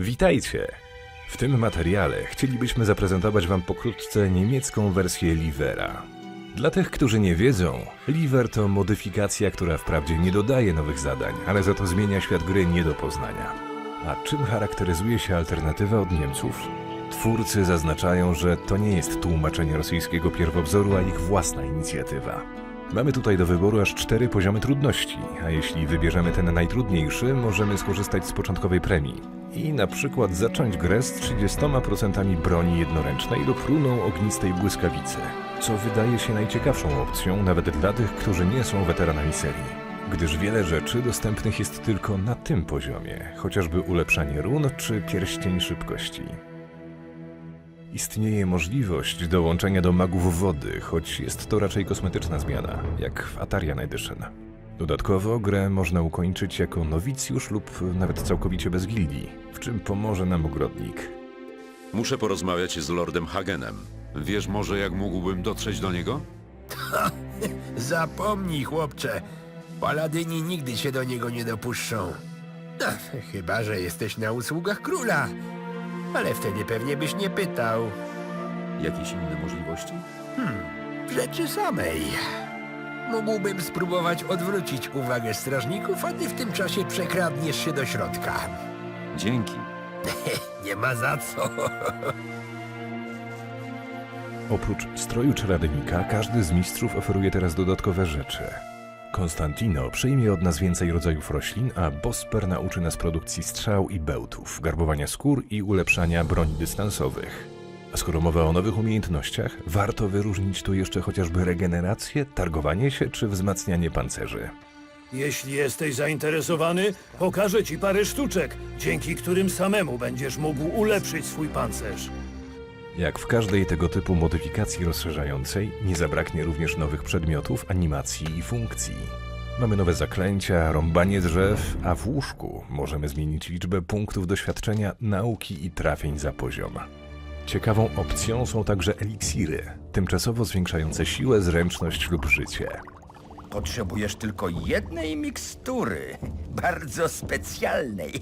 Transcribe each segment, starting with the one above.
Witajcie! W tym materiale chcielibyśmy zaprezentować Wam pokrótce niemiecką wersję Livera. Dla tych, którzy nie wiedzą, Liver to modyfikacja, która wprawdzie nie dodaje nowych zadań, ale za to zmienia świat gry nie do poznania. A czym charakteryzuje się alternatywa od Niemców? Twórcy zaznaczają, że to nie jest tłumaczenie rosyjskiego pierwowzoru, a ich własna inicjatywa. Mamy tutaj do wyboru aż cztery poziomy trudności, a jeśli wybierzemy ten najtrudniejszy, możemy skorzystać z początkowej premii i na przykład zacząć grę z 30% broni jednoręcznej lub runą ognistej błyskawicy, co wydaje się najciekawszą opcją nawet dla tych, którzy nie są weteranami serii. Gdyż wiele rzeczy dostępnych jest tylko na tym poziomie, chociażby ulepszanie run czy pierścień szybkości. Istnieje możliwość dołączenia do magów wody, choć jest to raczej kosmetyczna zmiana, jak w Atarian Edition. Dodatkowo grę można ukończyć jako nowicjusz lub nawet całkowicie bez gildii, w czym pomoże nam ogrodnik. Muszę porozmawiać z Lordem Hagenem. Wiesz może, jak mógłbym dotrzeć do niego? Zapomnij, chłopcze. Paladyni nigdy się do niego nie dopuszczą. No, chyba, że jesteś na usługach króla. Ale wtedy pewnie byś nie pytał. Jakieś inne możliwości? W rzeczy samej. Mógłbym spróbować odwrócić uwagę strażników, a ty w tym czasie przekradniesz się do środka. Dzięki. Nie ma za co. Oprócz stroju czeladnika, każdy z mistrzów oferuje teraz dodatkowe rzeczy. Konstantino przyjmie od nas więcej rodzajów roślin, a Bosper nauczy nas produkcji strzał i bełtów, garbowania skór i ulepszania broni dystansowych. A skoro mowa o nowych umiejętnościach, warto wyróżnić tu jeszcze chociażby regenerację, targowanie się czy wzmacnianie pancerzy. Jeśli jesteś zainteresowany, pokażę ci parę sztuczek, dzięki którym samemu będziesz mógł ulepszyć swój pancerz. Jak w każdej tego typu modyfikacji rozszerzającej, nie zabraknie również nowych przedmiotów, animacji i funkcji. Mamy nowe zaklęcia, rąbanie drzew, a w łóżku możemy zmienić liczbę punktów doświadczenia, nauki i trafień za poziom. Ciekawą opcją są także eliksiry, tymczasowo zwiększające siłę, zręczność lub życie. Potrzebujesz tylko jednej mikstury, bardzo specjalnej.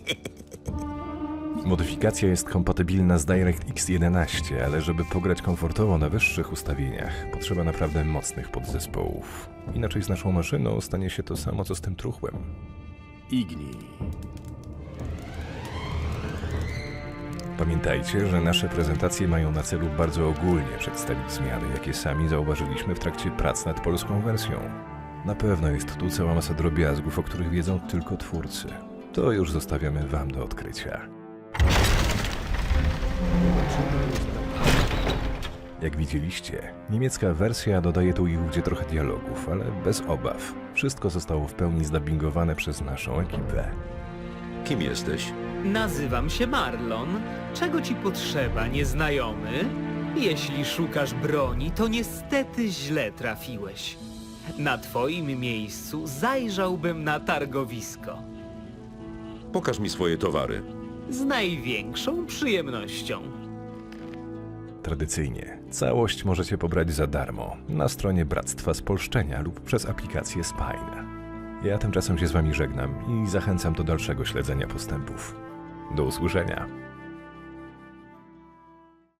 Modyfikacja jest kompatybilna z DirectX 11, ale żeby pograć komfortowo na wyższych ustawieniach, potrzeba naprawdę mocnych podzespołów. Inaczej z naszą maszyną stanie się to samo co z tym truchłem. Igni. Pamiętajcie, że nasze prezentacje mają na celu bardzo ogólnie przedstawić zmiany, jakie sami zauważyliśmy w trakcie prac nad polską wersją. Na pewno jest tu cała masa drobiazgów, o których wiedzą tylko twórcy. To już zostawiamy Wam do odkrycia. Jak widzieliście, niemiecka wersja dodaje tu i ówdzie trochę dialogów, ale bez obaw. Wszystko zostało w pełni zdubbingowane przez naszą ekipę. Kim jesteś? Nazywam się Marlon. Czego ci potrzeba, nieznajomy? Jeśli szukasz broni, to niestety źle trafiłeś. Na twoim miejscu zajrzałbym na targowisko. Pokaż mi swoje towary. Z największą przyjemnością. Tradycyjnie, całość możecie pobrać za darmo na stronie Bractwa Spolszczenia lub przez aplikację Spine. Ja tymczasem się z Wami żegnam i zachęcam do dalszego śledzenia postępów. Do usłyszenia.